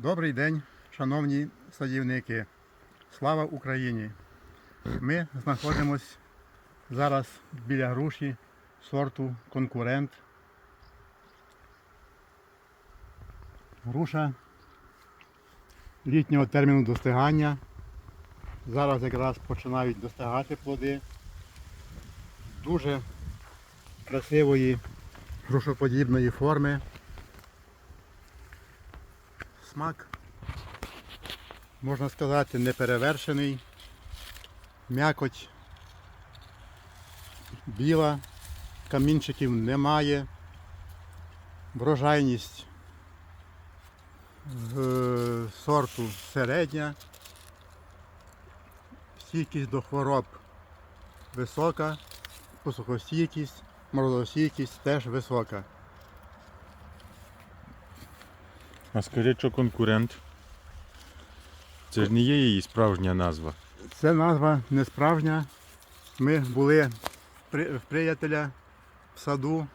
Добрий день, шановні садівники. Слава Україні! Ми знаходимося зараз біля груші сорту конкурент. Груша літнього терміну достигання. Зараз якраз починають достигати плоди. Дуже красивої грушоподібної форми. Смак, можна сказати, неперевершений. М'якоть біла, камінчиків немає. Врожайність е, сорту середня. Стійкість до хвороб висока, посухостійкість, морозостійкість теж висока. А скажіть, що конкурент? Це ж не є її справжня назва. Це назва не справжня. Ми були в приятеля в саду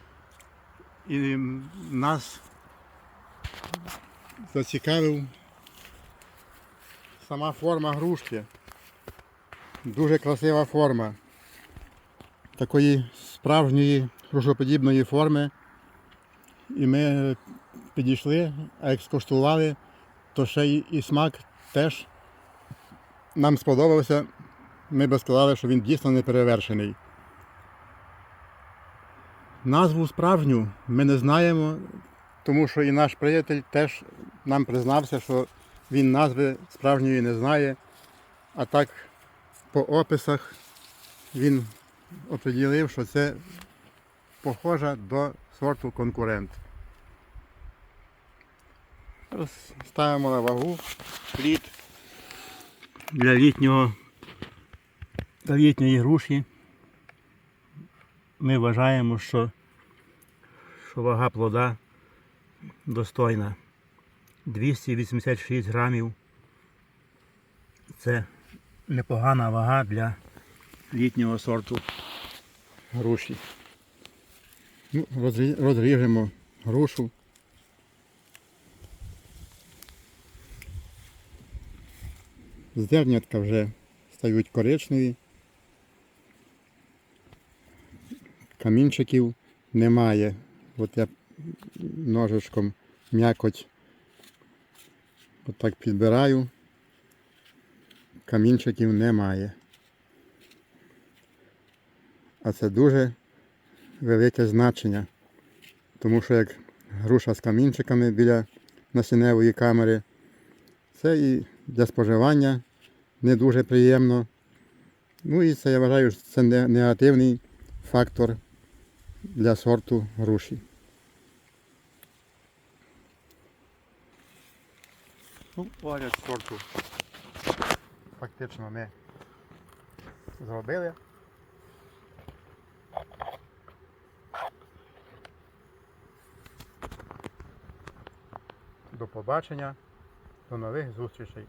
і нас зацікавив сама форма грушки. Дуже красива форма. Такої справжньої грушоподібної форми. І ми підійшли, а як скоштували, то ще й і смак теж нам сподобався. Ми би сказали, що він дійсно не перевершений. Назву справжню ми не знаємо, тому що і наш приятель теж нам признався, що він назви справжньої не знає. А так по описах він оприділив, що це похожа до сорту конкурент. Ставимо на вагу плід для літнього для літньої груші ми вважаємо, що, що вага плода достойна. 286 грамів. Це непогана вага для літнього сорту груші. Ну, розріжемо грушу. Зернятка вже стають коричневі. Камінчиків немає. От я ножичком м'якоть отак підбираю. Камінчиків немає. А це дуже велике значення. Тому що як груша з камінчиками біля насінневої камери, це і для споживання не дуже приємно. Ну і це я вважаю, що це не- негативний фактор для сорту груші. Ну, огляд сорту фактично ми зробили. До побачення, до нових зустрічей.